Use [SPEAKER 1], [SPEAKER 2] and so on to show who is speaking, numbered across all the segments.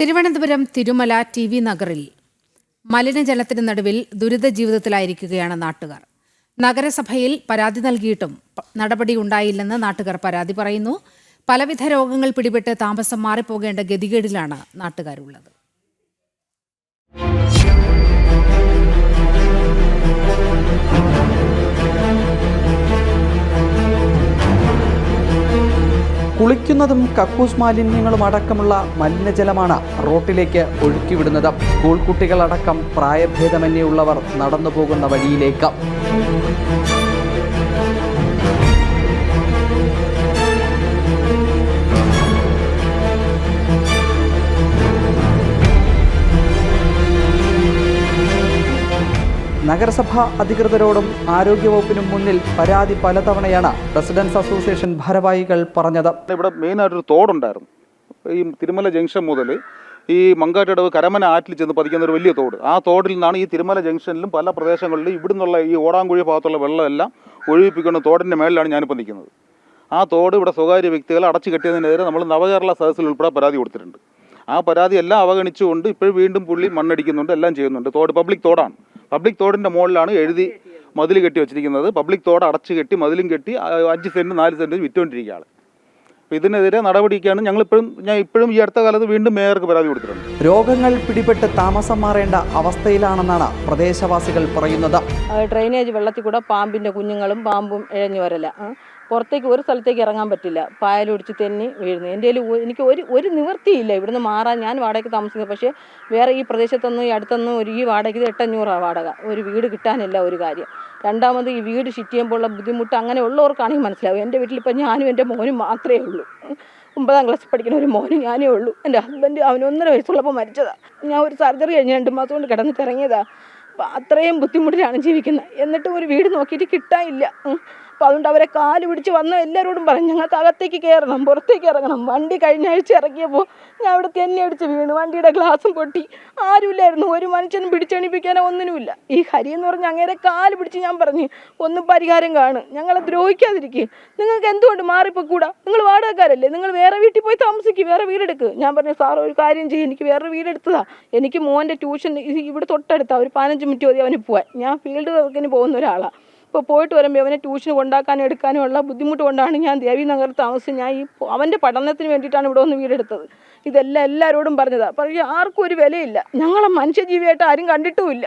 [SPEAKER 1] Thiruvananthapuram Thirumala T V നഗറിൽ മലിനജലത്തിന് നടുവിൽ ദുരിത ജീവിതത്തിലായിരിക്കുകയാണ് നാട്ടുകാർ. നഗരസഭയിൽ പരാതി നൽകിയിട്ടും നടപടി ഉണ്ടായില്ലെന്ന് നാട്ടുകാർ പരാതി പറയുന്നു. പലവിധ രോഗങ്ങൾ പിടിപെട്ട് താമസം മാറിപ്പോകേണ്ട ഗതികേടിലാണ് നാട്ടുകാരുള്ളത്.
[SPEAKER 2] കുളിക്കുന്നതും കക്കൂസ് മാലിന്യങ്ങളും അടക്കമുള്ള മലിനജലമാണ് റോട്ടിലേക്ക് ഒഴുക്കിവിടുന്നത്. സ്കൂൾ കുട്ടികളടക്കം പ്രായഭേദമന്യേ ഉള്ളവർ നടന്നു പോകുന്ന വഴിയിലേക്ക്. നഗരസഭ അധികൃതരോടും ആരോഗ്യവകുപ്പിനും മുന്നിൽ പരാതി പലതവണയാണ് റെസിഡൻസ് അസോസിയേഷൻ ഭാരവാഹികൾ പറഞ്ഞത്.
[SPEAKER 3] ഇവിടെ മെയിനായിട്ടൊരു തോടുണ്ടായിരുന്നു. ഈ തിരുമല ജംഗ്ഷൻ മുതൽ ഈ മങ്കാട്ടടവ് കരമന ആറ്റിൽ ചെന്ന് പതിക്കുന്ന ഒരു വലിയ തോട്. ആ തോടിൽ നിന്നാണ് ഈ തിരുമല ജംഗ്ഷനിലും പല പ്രദേശങ്ങളിലും ഇവിടുന്നുള്ള ഈ ഓടാങ്കുഴി ഭാഗത്തുള്ള വെള്ളമെല്ലാം ഒഴിപ്പിക്കുന്ന തോടിന്റെ മേളിലാണ് ഞാനിപ്പോൾ നിൽക്കുന്നത്. ആ തോട് ഇവിടെ സ്വകാര്യ വ്യക്തികൾ അടച്ചു കെട്ടിയതിനെതിരെ നമ്മൾ നവകേരള സദസ്സിൽ ഉൾപ്പെടെ പരാതി കൊടുത്തിട്ടുണ്ട്. ആ പരാതി എല്ലാം അവഗണിച്ചുകൊണ്ട് ഇപ്പോൾ വീണ്ടും പുള്ളി മണ്ണടിക്കുന്നുണ്ട് എല്ലാം ചെയ്യുന്നുണ്ട്. തോട് പബ്ലിക് തോടാണ്. പബ്ലിക് തോടിന്റെ മുകളിലാണ് എഴുതി മതിൽ കെട്ടി വെച്ചിരിക്കുന്നത്. പബ്ലിക് തോട് അടച്ചു കെട്ടി മതിലും കെട്ടി അഞ്ച് സെന്റ് നാല് സെന്റ് വിറ്റുകൊണ്ടിരിക്കുകയാണ് അപ്പോൾ ഇതിനെതിരെ നടപടിക്കാണ് ഞങ്ങളിപ്പോഴും ഞാൻ ഇപ്പോഴും ഈ അടുത്ത കാലത്ത് വീണ്ടും മേയർക്ക് പരാതി കൊടുത്തിട്ടുണ്ട്.
[SPEAKER 2] രോഗങ്ങൾ പിടിപെട്ട് താമസം മാറേണ്ട അവസ്ഥയിലാണെന്നാണ് പ്രദേശവാസികൾ പറയുന്നത്.
[SPEAKER 4] ഡ്രെയിനേജ് വെള്ളത്തിൽ കൂടെ പാമ്പിന്റെ കുഞ്ഞുങ്ങളും പാമ്പും ഇഴഞ്ഞു വരല. പുറത്തേക്ക് ഒരു സ്ഥലത്തേക്ക് ഇറങ്ങാൻ പറ്റില്ല. പായലൊടിച്ച് തെന്നി വീഴുന്നു. എന്റെ എനിക്ക് ഒരു ഒരു നിവൃത്തിയില്ല. ഇവിടുന്ന് മാറാൻ ഞാൻ വാടകയ്ക്ക് താമസിക്കുന്നത് പക്ഷേ വേറെ ഈ പ്രദേശത്തൊന്നും ഈ അടുത്തൊന്നും ഒരു ഈ വാടകയ്ക്ക് എട്ടഞ്ഞൂറാണ് വാടക. ഒരു വീട് കിട്ടാനില്ല ഒരു കാര്യം. രണ്ടാമത് ഈ വീട് ഷിറ്റ് ചെയ്യുമ്പോഴുള്ള ബുദ്ധിമുട്ട് അങ്ങനെ ഉള്ളവർക്കാണെങ്കിൽ മനസ്സിലാവും. എന്റെ വീട്ടിലിപ്പോൾ ഞാനും എന്റെ മോനും മാത്രമേ ഉള്ളൂ. ഒമ്പതാം ക്ലാസ്സിൽ പഠിക്കുന്ന ഒരു മോനും ഞാനേ ഉള്ളൂ. എന്റെ ഹസ്ബൻഡ് അവന് ഒന്നര വയസ്സുള്ളപ്പോൾ മരിച്ചതാണ് ഞാൻ ഒരു സർജറി കഴിഞ്ഞ് രണ്ട് മാസം കൊണ്ട് കിടന്ന് ഇറങ്ങിയതാണ് അപ്പം അത്രയും ബുദ്ധിമുട്ടിലാണ് ജീവിക്കുന്നത്. എന്നിട്ടും ഒരു വീട് നോക്കിയിട്ട് കിട്ടാനില്ല. അപ്പം അതുകൊണ്ട് അവരെ കാൽ പിടിച്ച് വന്ന് എല്ലാവരോടും പറഞ്ഞു ഞങ്ങൾക്ക് അകത്തേക്ക് കയറണം പുറത്തേക്ക് ഇറങ്ങണം. വണ്ടി കഴിഞ്ഞ ആഴ്ച ഇറക്കിയപ്പോൾ ഞാൻ അവിടെ തന്നെ അടിച്ച് വീണു വണ്ടിയുടെ ഗ്ലാസും പൊട്ടി. ആരുമില്ലായിരുന്നു. ഒരു മനുഷ്യനും പിടിച്ചെണിപ്പിക്കാനോ ഒന്നിനുമില്ല. ഈ ഹരി എന്ന് പറഞ്ഞ അങ്ങേരെ കാൽ പിടിച്ച് ഞാൻ പറഞ്ഞു ഒന്നും പരിഹാരം കാണും. ഞങ്ങളെ ദ്രോഹിക്കാതിരിക്കുക നിങ്ങൾക്ക് എന്തുകൊണ്ട് മാറിപ്പോക്കൂടാ? നിങ്ങൾ വാടകക്കാരല്ലേ. നിങ്ങൾ വേറെ വീട്ടിൽ പോയി താമസിക്കുക വേറെ വീടെടുക്കുക ഞാൻ പറഞ്ഞു സാർ ഒരു കാര്യം ചെയ്യും. എനിക്ക് വേറെ വീടെടുത്തതാ. എനിക്ക് മോന്റെ ട്യൂഷൻ ഇവിടെ തൊട്ടടുത്താ. ഒരു പതിനഞ്ച് മിനിറ്റ് മതി അവന് പോവാൻ. ഞാൻ ഫീൽഡ് വർക്കിന് പോകുന്ന ഒരാളാണ് ഇപ്പോൾ പോയിട്ട് വരുമ്പോൾ അവനെ ട്യൂഷന് കൊണ്ടാക്കാനും എടുക്കാനും ഉള്ള ബുദ്ധിമുട്ട് കൊണ്ടാണ് ഞാൻ ദേവീനഗർ താമസിച്ച് ഞാൻ ഈ അവന്റെ പഠനത്തിന് വേണ്ടിയിട്ടാണ് ഇവിടെ വന്ന് വീടെടുത്തത്. ഇതെല്ലാം എല്ലാവരോടും പറഞ്ഞതാണ് പക്ഷേ ആർക്കും ഒരു വിലയില്ല. ഞങ്ങളെ മനുഷ്യജീവിയായിട്ട് ആരും കണ്ടിട്ടുമില്ല.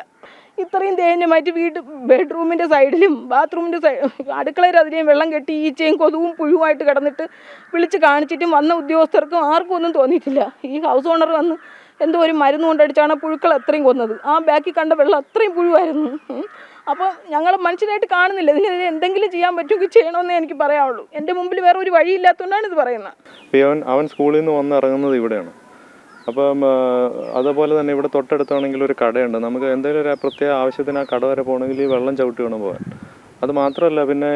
[SPEAKER 4] ഇത്രയും ദയനീയമായിട്ട് വീട് ബെഡ്റൂമിന്റെ സൈഡിലും ബാത്റൂമിന്റെ സൈഡ് അടുക്കളയിൽ അതിലെയും വെള്ളം കെട്ടി ഈച്ചയും കൊതുവും പുഴുവായിട്ട് കിടന്നിട്ട് വിളിച്ച് കാണിച്ചിട്ടും വന്ന ഉദ്യോഗസ്ഥർക്കും ആർക്കും ഒന്നും തോന്നിയിട്ടില്ല. ഈ ഹൗസ് ഓണർ വന്ന് എന്തോ ഒരു മരുന്ന് കൊണ്ടടിച്ചാണ് പുഴുക്കൾ അത്രയും കൊന്നത്. ആ ബാക്കിൽ കണ്ട വെള്ളം അത്രയും പുഴുവായിരുന്നു. അപ്പോൾ ഞങ്ങൾ മനുഷ്യനായിട്ട് കാണുന്നില്ല. ഇതിനെതിരെ എന്തെങ്കിലും ചെയ്യാൻ പറ്റുമെങ്കിൽ ചെയ്യണമെന്നേ എനിക്ക് പറയാവുള്ളൂ. എന്റെ മുമ്പിൽ വേറെ ഒരു വഴിയില്ലാത്തതുകൊണ്ടാണ് ഇത് പറയുന്നത്.
[SPEAKER 5] അവൻ അവൻ സ്കൂളിൽ നിന്ന് വന്ന് ഇറങ്ങുന്നത് ഇവിടെയാണ്. അപ്പം അതേപോലെ തന്നെ ഇവിടെ തൊട്ടടുത്താണെങ്കിൽ ഒരു കടയുണ്ട്. നമുക്ക് എന്തെങ്കിലും ഒരു പ്രത്യേക ആവശ്യത്തിന് ആ കട വരെ പോകണമെങ്കിൽ ഈ വെള്ളം ചവിട്ടി വേണം പോകാൻ. അത് മാത്രമല്ല പിന്നെ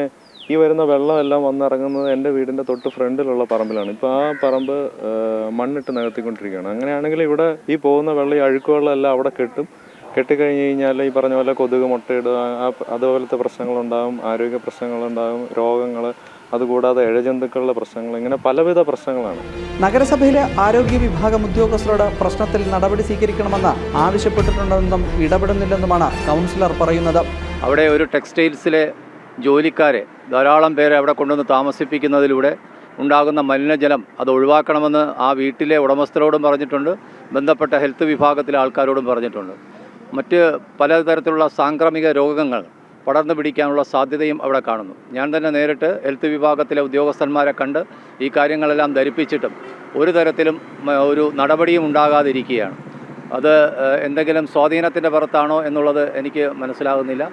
[SPEAKER 5] ഈ വരുന്ന വെള്ളം എല്ലാം വന്നിറങ്ങുന്നത് എന്റെ വീടിന്റെ തൊട്ട് ഫ്രണ്ടിലുള്ള പറമ്പിലാണ്. ഇപ്പോൾ ആ പറമ്പ് മണ്ണിട്ട് നികത്തിക്കൊണ്ടിരിക്കുകയാണ്. അങ്ങനെയാണെങ്കിൽ ഇവിടെ ഈ പോകുന്ന വെള്ളം ഈ അഴുക്കുവെള്ളം എല്ലാം അവിടെ കെട്ടും. കെട്ടിക്കഴിഞ്ഞ് കഴിഞ്ഞാൽ ഈ പറഞ്ഞ പോലെ കൊതുക് മുട്ടയിടുക അതുപോലത്തെ പ്രശ്നങ്ങളുണ്ടാകും ആരോഗ്യ പ്രശ്നങ്ങളുണ്ടാകും രോഗങ്ങൾ അതുകൂടാതെ ഇഴജന്തുക്കളുടെ പ്രശ്നങ്ങൾ ഇങ്ങനെ പലവിധ പ്രശ്നങ്ങളാണ്.
[SPEAKER 2] നഗരസഭയിലെ ആരോഗ്യ വിഭാഗം ഉദ്യോഗസ്ഥരോട് പ്രശ്നത്തിൽ നടപടി സ്വീകരിക്കണമെന്ന് ആവശ്യപ്പെട്ടിട്ടുണ്ടെന്നും ഇടപെടുന്നില്ലെന്നുമാണ് കൗൺസിലർ പറയുന്നത്.
[SPEAKER 6] അവിടെ ഒരു ടെക്സ്റ്റൈൽസിലെ ജോലിക്കാരെ ധാരാളം പേരെ അവിടെ കൊണ്ടുവന്ന് താമസിപ്പിക്കുന്നതിലൂടെ ഉണ്ടാകുന്ന മലിനജലം അത് ഒഴിവാക്കണമെന്ന് ആ വീട്ടിലെ ഉടമസ്ഥരോടും പറഞ്ഞിട്ടുണ്ട്. ബന്ധപ്പെട്ട ഹെൽത്ത് വിഭാഗത്തിലെ ആൾക്കാരോടും പറഞ്ഞിട്ടുണ്ട്. മറ്റ് പലതരത്തിലുള്ള സാംക്രമിക രോഗങ്ങൾ പടർന്നു പിടിക്കാനുള്ള സാധ്യതയും അവിടെ കാണുന്നു. ഞാൻ തന്നെ നേരിട്ട് ഹെൽത്ത് വിഭാഗത്തിലെ ഉദ്യോഗസ്ഥന്മാരെ കണ്ട് ഈ കാര്യങ്ങളെല്ലാം ധരിപ്പിച്ചിട്ടും ഒരു തരത്തിലും ഒരു നടപടിയും ഉണ്ടാകാതിരിക്കുകയാണ്. അത് എന്തെങ്കിലും സ്വാധീനത്തിന്റെ പുറത്താണോ എന്നുള്ളത് എനിക്ക് മനസ്സിലാകുന്നില്ല.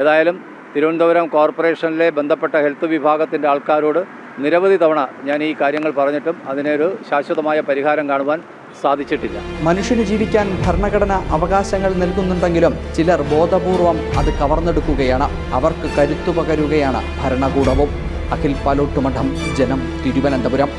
[SPEAKER 6] ഏതായാലും തിരുവനന്തപുരം കോർപ്പറേഷനിലെ ബന്ധപ്പെട്ട ഹെൽത്ത് വിഭാഗത്തിന്റെ ആൾക്കാരോട് നിരവധി തവണ ഞാൻ ഈ കാര്യങ്ങൾ പറഞ്ഞിട്ടും അതിനൊരു ശാശ്വതമായ പരിഹാരം കാണുവാൻ സാധിച്ചിട്ടില്ല.
[SPEAKER 2] മനുഷ്യന് ജീവിക്കാൻ ഭരണഘടന അവകാശങ്ങൾ നൽകുന്നുണ്ടെങ്കിലും ചിലർ ബോധപൂർവം അത് കവർന്നെടുക്കുകയാണ്. അവർക്ക് കരുത്തു പകരുകയാണ് ഭരണകൂടവും. അഖിൽ പാലോട്ടുമഠം ജനം തിരുവനന്തപുരം.